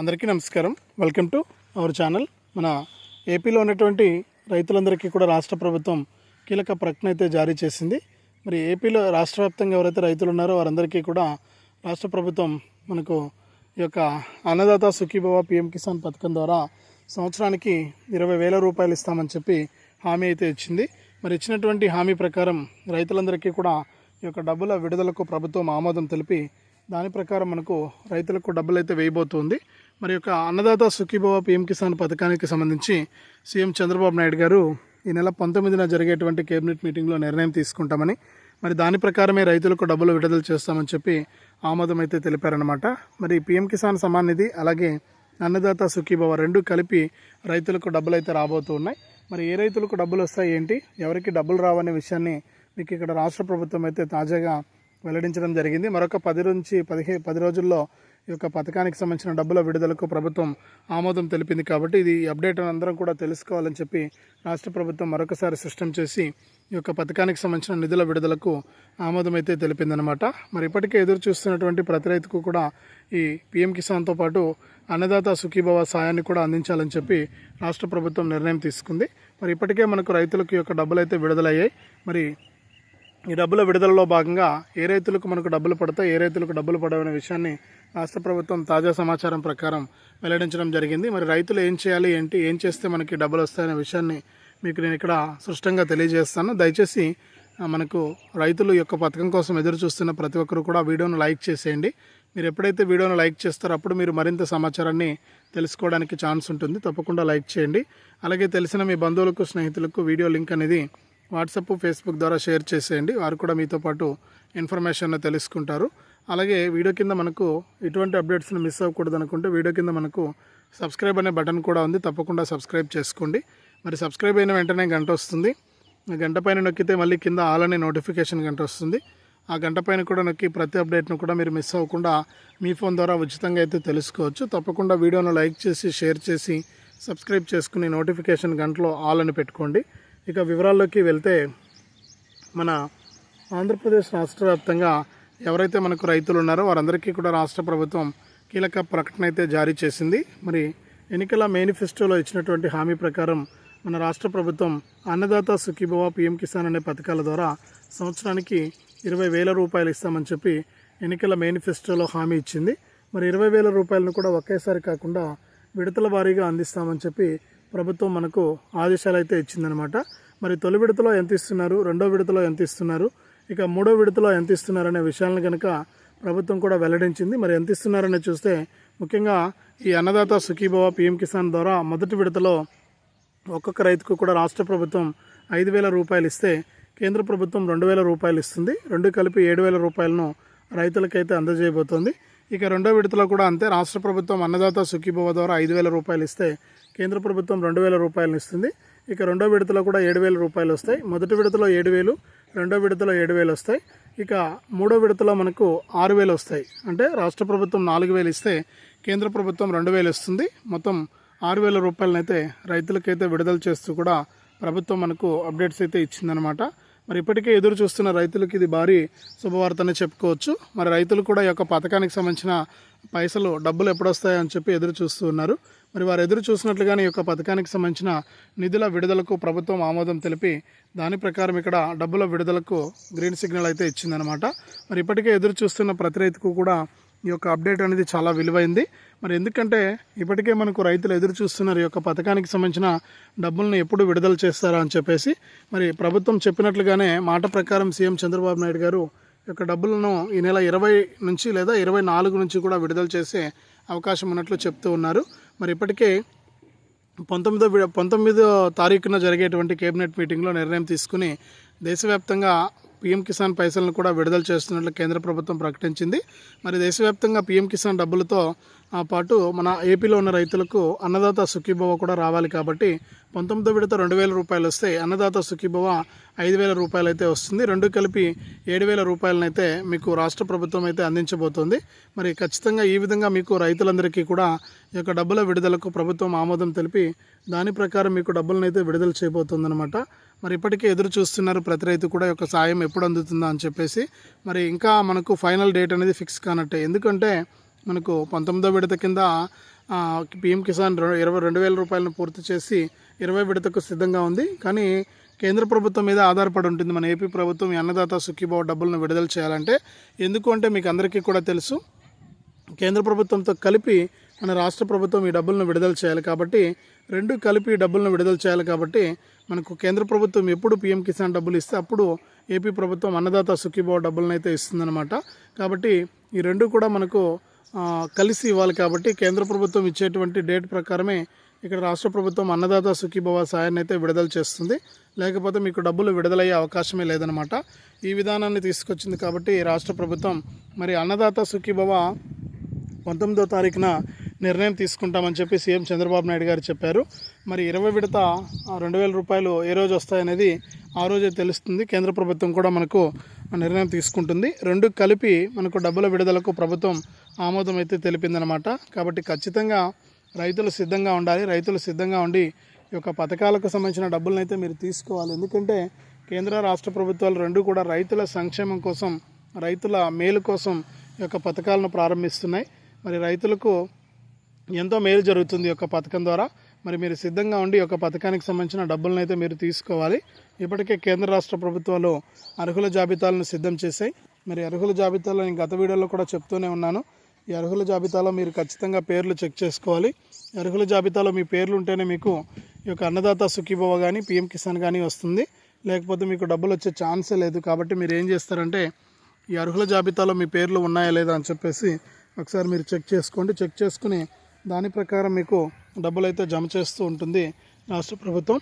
అందరికీ నమస్కారం. Welcome to our channel మన ఏపీలో ఉన్నటువంటి రైతులందరికీ కూడా రాష్ట్ర ప్రభుత్వం కీలక ప్రకటన అయితే జారీ చేసింది. మరి ఏపీలో రాష్ట్ర వ్యాప్తంగా ఎవరైతే రైతులు ఉన్నారో వారందరికీ కూడా రాష్ట్ర ప్రభుత్వం మనకు ఈ యొక్క అన్నదాత సుఖీభవ పిఎం కిసాన్ పథకం ద్వారా సంవత్సరానికి ఇరవై వేల రూపాయలు ఇస్తామని చెప్పి హామీ అయితే ఇచ్చింది. మరి ఇచ్చినటువంటి హామీ ప్రకారం రైతులందరికీ కూడా ఈ యొక్క డబ్బుల విడుదలకు ప్రభుత్వం ఆమోదం తెలిపి దాని ప్రకారం మనకు రైతులకు డబ్బులు అయితే వేయబోతుంది. మరి యొక్క అన్నదాత సుఖీభవ పిఎం కిసాన్ పథకానికి సంబంధించి సీఎం చంద్రబాబు నాయుడు గారు ఈ నెల పంతొమ్మిదిన జరిగేటువంటి కేబినెట్ మీటింగ్లో నిర్ణయం తీసుకుంటామని మరి దాని ప్రకారమే రైతులకు డబ్బులు విడుదల చేస్తామని చెప్పి ఆమోదం అయితే తెలిపారనమాట మరి పిఎం కిసాన్ సమాన్ నిధి అలాగే అన్నదాత సుఖీభవ రెండు కలిపి రైతులకు డబ్బులు అయితే రాబోతూ ఉన్నాయి. మరి ఏ రైతులకు డబ్బులు వస్తాయి ఏంటి? ఎవరికి డబ్బులు రావనే విషయాన్ని మీకు ఇక్కడ రాష్ట్ర ప్రభుత్వం అయితే తాజాగా వెల్లడించడం జరిగింది. మరొక పది నుంచి పదిహే పది రోజుల్లో ఈ యొక్క పథకానికి సంబంధించిన డబ్బుల విడుదలకు ప్రభుత్వం ఆమోదం తెలిపింది కాబట్టి ఇది అప్డేట్ అందరం కూడా తెలుసుకోవాలని చెప్పి రాష్ట్ర ప్రభుత్వం మరొకసారి సృష్టం చేసి ఈ యొక్క పథకానికి సంబంధించిన నిధుల విడుదలకు ఆమోదం అయితే తెలిపిందనమాట మరి ఇప్పటికే ఎదురు చూస్తున్నటువంటి ప్రతి రైతుకు కూడా ఈ పిఎం కిసాన్తో పాటు అన్నదాత సుఖీభవ సాయాన్ని కూడా అందించాలని చెప్పి రాష్ట్ర ప్రభుత్వం నిర్ణయం తీసుకుంది. మరి ఇప్పటికే మనకు రైతులకు ఈ యొక్క డబ్బులు అయితే విడుదలయ్యాయి. మరి ఈ డబ్బుల విడుదలలో భాగంగా ఏ రైతులకు మనకు డబ్బులు పడతాయి ఏ రైతులకు డబ్బులు పడవనే విషయాన్ని రాష్ట్ర ప్రభుత్వం తాజా సమాచారం ప్రకారం వెల్లడించడం జరిగింది. మరి రైతులు ఏం చేయాలి ఏంటి ఏం చేస్తే మనకి డబ్బులు వస్తాయనే విషయాన్ని మీకు నేను ఇక్కడ స్పష్టంగా తెలియజేస్తాను. దయచేసి మనకు రైతులు యొక్క పథకం కోసం ఎదురు చూస్తున్న ప్రతి ఒక్కరు కూడా వీడియోను లైక్ చేసేయండి. మీరు ఎప్పుడైతే వీడియోను లైక్ చేస్తారో అప్పుడు మీరు మరింత సమాచారాన్ని తెలుసుకోవడానికి ఛాన్స్ ఉంటుంది. తప్పకుండా లైక్ చేయండి. అలాగే తెలిసిన మీ బంధువులకు స్నేహితులకు వీడియో లింక్ అనేది వాట్సాప్ ఫేస్బుక్ ద్వారా షేర్ చేసేయండి. వారు కూడా మీతో పాటు ఇన్ఫర్మేషన్ తెలుసుకుంటారు. అలాగే వీడియో కింద మనకు ఎటువంటి అప్డేట్స్ని మిస్ అవ్వకూడదు అనుకుంటే వీడియో కింద మనకు సబ్స్క్రైబ్ అనే బటన్ కూడా ఉంది. తప్పకుండా సబ్స్క్రైబ్ చేసుకోండి. మరి సబ్స్క్రైబ్ అయిన వెంటనే గంట వస్తుంది. గంట పైన నొక్కితే మళ్ళీ కింద ఆల్ అనే నోటిఫికేషన్ గంట వస్తుంది. ఆ గంట పైన కూడా నొక్కి ప్రతి అప్డేట్ను కూడా మీరు మిస్ అవ్వకుండా మీ ఫోన్ ద్వారా ఉచితంగా అయితే తెలుసుకోవచ్చు. తప్పకుండా వీడియోను లైక్ చేసి షేర్ చేసి సబ్స్క్రైబ్ చేసుకుని నోటిఫికేషన్ గంటలో ఆల్ అని పెట్టుకోండి. ఇక వివరాల్లోకి వెళ్తే మన ఆంధ్రప్రదేశ్ రాష్ట్ర వ్యాప్తంగా ఎవరైతే మనకు రైతులు ఉన్నారో వారందరికీ కూడా రాష్ట్ర ప్రభుత్వం కీలక ప్రకటన అయితే జారీ చేసింది. మరి ఎన్నికల మేనిఫెస్టోలో ఇచ్చినటువంటి హామీ ప్రకారం మన రాష్ట్ర ప్రభుత్వం అన్నదాత సుఖీభవ పిఎం కిసాన్ అనే పథకాల ద్వారా సంవత్సరానికి ఇరవై వేల రూపాయలు ఇస్తామని చెప్పి ఎన్నికల మేనిఫెస్టోలో హామీ ఇచ్చింది. మరి ఇరవై వేల రూపాయలను కూడా ఒకేసారి కాకుండా విడతల వారీగా అందిస్తామని చెప్పి ప్రభుత్వం మనకు ఆదేశాలు అయితే ఇచ్చిందనమాట మరి తొలి విడతలో ఎంత ఇస్తున్నారు? రెండో విడతలో ఎంత ఇస్తున్నారు? ఇక మూడో విడతలో ఎంత ఇస్తున్నారు అనే విషయాలను కనుక ప్రభుత్వం కూడా వెల్లడించింది. మరి ఎంత ఇస్తున్నారని చూస్తే ముఖ్యంగా ఈ అన్నదాత సుఖీభవ పిఎం కిసాన్ ద్వారా మొదటి విడతలో ఒక్కొక్క రైతుకు కూడా రాష్ట్ర ప్రభుత్వం ఐదు వేల రూపాయలు ఇస్తే కేంద్ర ప్రభుత్వం రెండు వేల రూపాయలు ఇస్తుంది. రెండు కలిపి ఏడు వేల రూపాయలను రైతులకైతే అందజేయబోతోంది. ఇక రెండో విడతలో కూడా అంతే రాష్ట్ర ప్రభుత్వం అన్నదాత సుఖీభవ ద్వారా ఐదు వేల రూపాయలు ఇస్తే కేంద్ర ప్రభుత్వం రెండు వేల రూపాయలు ఇస్తుంది. ఇక రెండో విడతలో కూడా ఏడు వేల రూపాయలు వస్తాయి. మొదటి విడతలో ఏడు వేలు రెండో విడతలో ఏడు వేలు వస్తాయి. ఇక మూడో విడతలో మనకు ఆరు వేలు వస్తాయి. అంటే రాష్ట్ర ప్రభుత్వం నాలుగు వేలు ఇస్తే కేంద్ర ప్రభుత్వం రెండు వేలు ఇస్తుంది. మొత్తం ఆరు వేల రూపాయలనైతే రైతులకైతే విడుదల చేస్తూ కూడా ప్రభుత్వం మనకు అప్డేట్స్ అయితే ఇచ్చిందనమాట మరి ఇప్పటికే ఎదురు చూస్తున్న రైతులకు ఇది భారీ శుభవార్తనే చెప్పుకోవచ్చు. మరి రైతులు కూడా ఈ యొక్క పథకానికి సంబంధించిన పైసలు డబ్బులు ఎప్పుడొస్తాయని చెప్పి ఎదురు చూస్తూ ఉన్నారు. మరి వారు ఎదురు చూసినట్లుగానే ఈ యొక్క పథకానికి సంబంధించిన నిధుల విడుదలకు ప్రభుత్వం ఆమోదం తెలిపి దాని ప్రకారం ఇక్కడ డబ్బుల విడుదలకు గ్రీన్ సిగ్నల్ అయితే ఇచ్చిందనమాట మరి ఇప్పటికే ఎదురు చూస్తున్న ప్రతి రైతుకు కూడా ఈ యొక్క అప్డేట్ అనేది చాలా విలువైంది. మరి ఎందుకంటే ఇప్పటికే మనకు రైతులు ఎదురు చూస్తున్నారు ఈ యొక్క పథకానికి సంబంధించిన డబ్బులను ఎప్పుడు విడుదల చేస్తారా అని చెప్పేసి మరి ప్రభుత్వం చెప్పినట్లుగానే మాట ప్రకారం సీఎం చంద్రబాబు నాయుడు గారు ఈ యొక్క డబ్బులను ఈ నెల ఇరవై నుంచి లేదా ఇరవై నాలుగు నుంచి కూడా విడుదల చేసే అవకాశం ఉన్నట్లు చెప్తూ ఉన్నారు. మరి ఇప్పటికే పంతొమ్మిదో వి- పంతొమ్మిదో తారీఖున జరిగేటువంటి కేబినెట్ మీటింగ్లో నిర్ణయం తీసుకుని దేశవ్యాప్తంగా పీఎం కిసాన్ పైసలను కూడా విడుదల చేస్తున్నట్లు కేంద్ర ప్రభుత్వం ప్రకటించింది. మరి దేశవ్యాప్తంగా పీఎం కిసాన్ డబ్బులతో పాటు మన ఏపీలో ఉన్న రైతులకు అన్నదాత సుఖీభవ కూడా రావాలి కాబట్టి పంతొమ్మిదో విడత రెండు వేల రూపాయలు వస్తే అన్నదాత సుఖీభవ ఐదు వేల రూపాయలు అయితే వస్తుంది. రెండు కలిపి ఏడు వేల రూపాయలనైతే మీకు రాష్ట్ర ప్రభుత్వం అయితే అందించబోతోంది. మరి ఖచ్చితంగా ఈ విధంగా మీకు రైతులందరికీ కూడా ఈ యొక్క డబ్బుల విడుదలకు ప్రభుత్వం ఆమోదం తెలిపి దాని ప్రకారం మీకు డబ్బులను అయితే విడుదల చేయబోతుందన్నమాట. మరి ఇప్పటికే ఎదురు చూస్తున్నారు ప్రతి రైతు కూడా యొక్క సాయం ఎప్పుడు అందుతుందా అని చెప్పేసి. మరి ఇంకా మనకు ఫైనల్ డేట్ అనేది ఫిక్స్ కానట్టే. ఎందుకంటే మనకు పంతొమ్మిదో విడత కింద పిఎం కిసాన్ ఇరవై రెండు వేల రూపాయలను పూర్తి చేసి ఇరవై విడతకు సిద్ధంగా ఉంది. కానీ కేంద్ర ప్రభుత్వం మీద ఆధారపడి ఉంటుంది. మన ఏపీ ప్రభుత్వం అన్నదాత సుఖీభావ డబ్బులను విడుదల చేయాలంటే. ఎందుకు అంటే మీకు అందరికీ కూడా తెలుసు కేంద్ర ప్రభుత్వంతో కలిపి మన రాష్ట్ర ప్రభుత్వం ఈ డబ్బులను విడుదల చేయాలి కాబట్టి రెండు కలిపి డబ్బులను విడుదల చేయాలి కాబట్టి మనకు కేంద్ర ప్రభుత్వం ఎప్పుడు పీఎం కిసాన్ డబ్బులు ఇస్తే అప్పుడు ఏపీ ప్రభుత్వం అన్నదాత సుఖీభావ డబ్బులను అయితే ఇస్తుందన్నమాట. కాబట్టి ఈ రెండు కూడా మనకు కలిసి ఇవ్వాలి కాబట్టి కేంద్ర ప్రభుత్వం ఇచ్చేటువంటి డేట్ ప్రకారమే ఇక్కడ రాష్ట్ర ప్రభుత్వం అన్నదాత సుఖీభవ సాయాన్ని అయితే విడుదల చేస్తుంది. లేకపోతే మీకు డబ్బులు విడుదలయ్యే అవకాశమే లేదనమాట ఈ విధానాన్ని తీసుకొచ్చింది కాబట్టి రాష్ట్ర ప్రభుత్వం మరి అన్నదాత సుఖీభవ పంతొమ్మిదో తారీఖున నిర్ణయం తీసుకుంటామని చెప్పి సీఎం చంద్రబాబు నాయుడు గారు చెప్పారు. మరి ఇరవై విడత రెండు వేల రూపాయలు ఏ రోజు వస్తాయనేది ఆ రోజే తెలుస్తుంది. కేంద్ర ప్రభుత్వం కూడా మనకు ఆ నిర్ణయం తీసుకుంటుంది. రెండు కలిపి మనకు డబ్బుల విడుదలకు ప్రభుత్వం ఆమోదం అయితే తెలిపిందనమాట కాబట్టి ఖచ్చితంగా రైతులు సిద్ధంగా ఉండాలి. రైతులు సిద్ధంగా ఉండి ఈ యొక్క పథకాలకు సంబంధించిన డబ్బులను అయితే మీరు తీసుకోవాలి. ఎందుకంటే కేంద్ర రాష్ట్ర ప్రభుత్వాలు రెండు కూడా రైతుల సంక్షేమం కోసం రైతుల మేలు కోసం ఈ యొక్క పథకాలను ప్రారంభిస్తున్నాయి. మరి రైతులకు ఎంతో మేలు జరుగుతుంది ఈ యొక్క పథకం ద్వారా. మరి మీరు సిద్ధంగా ఉండి ఒక యొక్క పథకానికి సంబంధించిన డబ్బులను అయితే మీరు తీసుకోవాలి. ఇప్పటికే కేంద్ర రాష్ట్ర ప్రభుత్వాలు అర్హుల జాబితాలను సిద్ధం చేశాయి. మరి అర్హుల జాబితాలో నేను గత వీడియోలో కూడా చెప్తూనే ఉన్నాను. ఈ అర్హుల జాబితాలో మీరు ఖచ్చితంగా పేర్లు చెక్ చేసుకోవాలి. అర్హుల జాబితాలో మీ పేర్లు ఉంటేనే మీకు ఈ యొక్క అన్నదాత సుఖీభవ కానీ పిఎం కిసాన్ కానీ వస్తుంది. లేకపోతే మీకు డబ్బులు వచ్చే ఛాన్సే లేదు కాబట్టి మీరు ఏం చేస్తారంటే ఈ అర్హుల జాబితాలో మీ పేర్లు ఉన్నాయా లేదా అని చెప్పేసి ఒకసారి మీరు చెక్ చేసుకోండి. చెక్ చేసుకుని దాని ప్రకారం మీకు డబ్బులు అయితే జమ చేస్తూ ఉంటుంది రాష్ట్ర ప్రభుత్వం.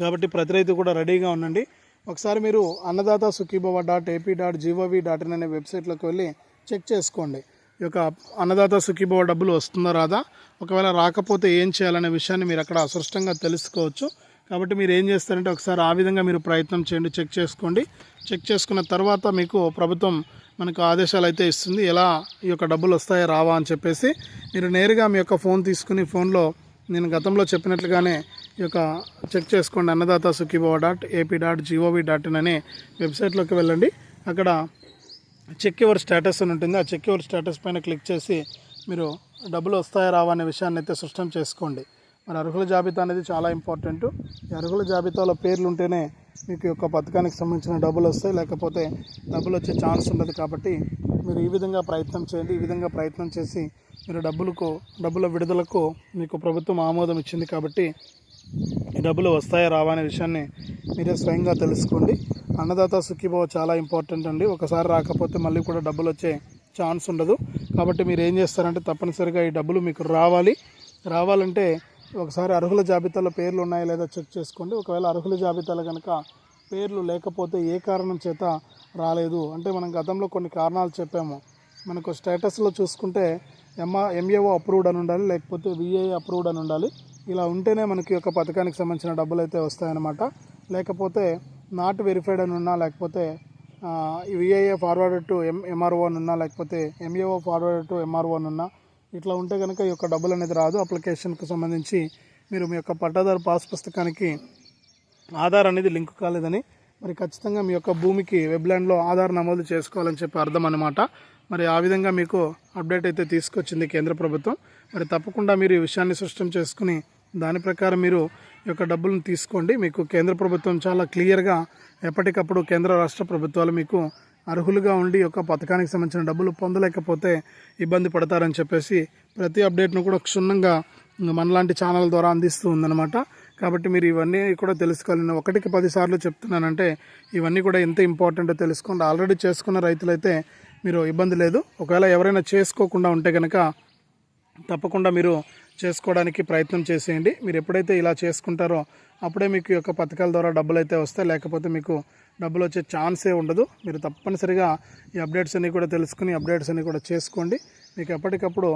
కాబట్టి ప్రతి రైతు కూడా రెడీగా ఉండండి. ఒకసారి మీరు Annadata Sukhibhava dot AP dot G O V dot in అనే వెబ్సైట్లోకి వెళ్ళి చెక్ చేసుకోండి. ఈ యొక్క అన్నదాత సుఖీభవ డబ్బులు వస్తుందా రాదా? ఒకవేళ రాకపోతే ఏం చేయాలనే విషయాన్ని మీరు అక్కడ అస్పష్టంగా తెలుసుకోవచ్చు. కాబట్టి మీరు ఏం చేస్తారంటే ఒకసారి ఆ విధంగా మీరు ప్రయత్నం చేయండి చెక్ చేసుకోండి. చెక్ చేసుకున్న తర్వాత మీకు ప్రభుత్వం మనకు ఆదేశాలు అయితే ఇస్తుంది ఎలా ఈ యొక్క డబ్బులు వస్తాయా రావా అని చెప్పేసి. మీరు నేరుగా మీ యొక్క ఫోన్ తీసుకుని ఫోన్లో నేను గతంలో చెప్పినట్లుగానే ఈ యొక్క చెక్ చేసుకోండి Annadata Sukhibhava dot AP dot G O V dot in అనే వెబ్సైట్లోకి వెళ్ళండి. అక్కడ చెక్ యువర్ స్టేటస్ అని ఉంటుంది ఆ చెక్ యువర్ స్టేటస్ పైన క్లిక్ చేసి మీరు డబ్బులు వస్తాయా రావా అనే విషయాన్ని అయితే స్పష్టం చేసుకోండి. మరి అర్హుల జాబితా అనేది చాలా ఇంపార్టెంట్. ఈ అర్హుల జాబితాలో పేర్లు ఉంటేనే మీకు యొక్క పథకానికి సంబంధించిన డబ్బులు వస్తాయి. లేకపోతే డబ్బులు వచ్చే ఛాన్స్ ఉండదు కాబట్టి మీరు ఈ విధంగా ప్రయత్నం చేయండి. ఈ విధంగా ప్రయత్నం చేసి మీరు డబ్బులకు డబ్బుల విడుదలకు మీకు ప్రభుత్వం ఆమోదం ఇచ్చింది కాబట్టి ఈ డబ్బులు వస్తాయా రావా అనే విషయాన్ని మీరే స్వయంగా తెలుసుకోండి. అన్నదాత సుఖీభావ చాలా ఇంపార్టెంట్ అండి. ఒకసారి రాకపోతే మళ్ళీ కూడా డబ్బులు వచ్చే ఛాన్స్ ఉండదు. కాబట్టి మీరు ఏం చేస్తారంటే తప్పనిసరిగా ఈ డబ్బులు మీకు రావాలి. రావాలంటే ఒకసారి అర్హుల జాబితాలో పేర్లు ఉన్నాయా లేదా చెక్ చేసుకోండి. ఒకవేళ అర్హుల జాబితాలో కనుక పేర్లు లేకపోతే ఏ కారణం చేత రాలేదు? అంటే మనం గతంలో కొన్ని కారణాలు చెప్పాము. మనకు స్టేటస్లో చూసుకుంటే ఎంఆ ఎంఏఓ అప్రూవ్డ్ అని ఉండాలి లేకపోతే విఏఏ అప్రూవ్డ్ అని ఉండాలి. ఇలా ఉంటేనే మనకి ఒక పథకానికి సంబంధించిన డబ్బులు అయితే వస్తాయన్నమాట. లేకపోతే నాట్ వెరిఫైడ్ అని ఉన్నా లేకపోతే via forward to M MRO అని ఉన్నా లేకపోతే ఎంఏఓ ఫార్వర్డ్ టు ఎంఆర్ఓ అని ఉన్నా ఇట్లా ఉంటే కనుక ఈ యొక్క డబ్బులు అనేది రాదు. అప్లికేషన్కు సంబంధించి మీరు మీ యొక్క పట్టాదారు పాస్ పుస్తకానికి ఆధార్ అనేది లింక్ కాలేదని మరి ఖచ్చితంగా మీ యొక్క భూమికి వెబ్లాండ్లో ఆధార్ నమోదు చేసుకోవాలని చెప్పి అర్థం అనమాట మరి ఆ విధంగా మీకు అప్డేట్ అయితే తీసుకొచ్చింది కేంద్ర ప్రభుత్వం. మరి తప్పకుండా మీరు ఈ విషయాన్ని సృష్టం చేసుకుని దాని ప్రకారం మీరు ఈ యొక్క డబ్బులను తీసుకోండి. మీకు కేంద్ర ప్రభుత్వం చాలా క్లియర్గా ఎప్పటికప్పుడు కేంద్ర రాష్ట్ర ప్రభుత్వాలు మీకు అర్హులుగా ఉండి యొక్క పథకానికి సంబంధించిన డబ్బులు పొందలేకపోతే ఇబ్బంది పడతారని చెప్పేసి ప్రతి అప్డేట్ను కూడా క్షుణ్ణంగా మనలాంటి ఛానల్ ద్వారా అందిస్తూ ఉందన్నమాట. కాబట్టి మీరు ఇవన్నీ కూడా తెలుసుకోవాలి. నేను ఒకటికి పదిసార్లు చెప్తున్నానంటే ఇవన్నీ కూడా ఎంత ఇంపార్టెంటో తెలుసుకోండి ఆల్రెడీ చేసుకున్న రైతులైతే మీరు ఇబ్బంది లేదు. ఒకవేళ ఎవరైనా చేసుకోకుండా ఉంటే కనుక తప్పకుండా మీరు చేసుకోవడానికి ప్రయత్నం చేసేయండి. మీరు ఎప్పుడైతే ఇలా చేసుకుంటారో అప్పుడే మీకు ఈ యొక్క పథకాల ద్వారా డబ్బులు అయితే వస్తాయి. లేకపోతే మీకు డబ్బులు వచ్చే ఛాన్సే ఉండదు. మీరు తప్పనిసరిగా ఈ అప్డేట్స్ అన్నీ కూడా తెలుసుకుని అప్డేట్స్ అన్నీ కూడా చేసుకోండి. మీకు ఎప్పటికప్పుడు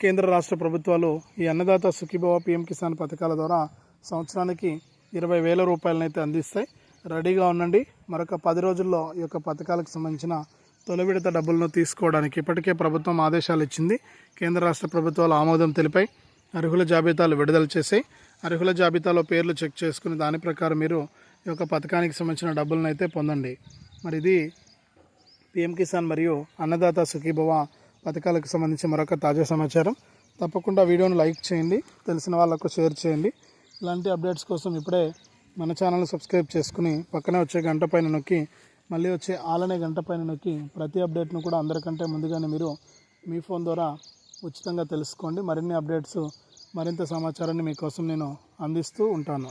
కేంద్ర రాష్ట్ర ప్రభుత్వాలు ఈ అన్నదాత సుఖీభవ పిఎం కిసాన్ పథకాల ద్వారా సంవత్సరానికి ఇరవై వేల రూపాయలనైతే అందిస్తాయి. రెడీగా ఉండండి. మరొక పది రోజుల్లో ఈ యొక్క పథకాలకు సంబంధించిన తొలి విడత డబ్బులను తీసుకోవడానికి ఇప్పటికే ప్రభుత్వం ఆదేశాలు ఇచ్చింది. కేంద్ర రాష్ట్ర ప్రభుత్వాలు ఆమోదం తెలిపాయి. అర్హుల జాబితాలు విడుదల చేసాయి అర్హుల జాబితాలో పేర్లు చెక్ చేసుకుని దాని ప్రకారం మీరు ఈ యొక్క పథకానికి సంబంధించిన డబ్బులను అయితే పొందండి. మరి ఇది పిఎం కిసాన్ మరియు అన్నదాత సుఖీభవ పథకాలకు సంబంధించి మరొక తాజా సమాచారం. తప్పకుండా వీడియోను లైక్ చేయండి తెలిసిన వాళ్ళకు షేర్ చేయండి. ఇలాంటి అప్డేట్స్ కోసం ఇప్పుడే మన ఛానల్ సబ్స్క్రైబ్ చేసుకుని పక్కనే వచ్చే గంట పైన నొక్కి మళ్ళీ వచ్చే ఆలనే గంట పైన నొక్కి ప్రతి అప్డేట్ను కూడా అందరికంటే ముందుగానే మీరు మీ ఫోన్ ద్వారా ఉచితంగా తెలుసుకోండి. మరిన్ని అప్డేట్స్ మరింత సమాచారాన్ని మీకోసం నేను అందిస్తూ ఉంటాను.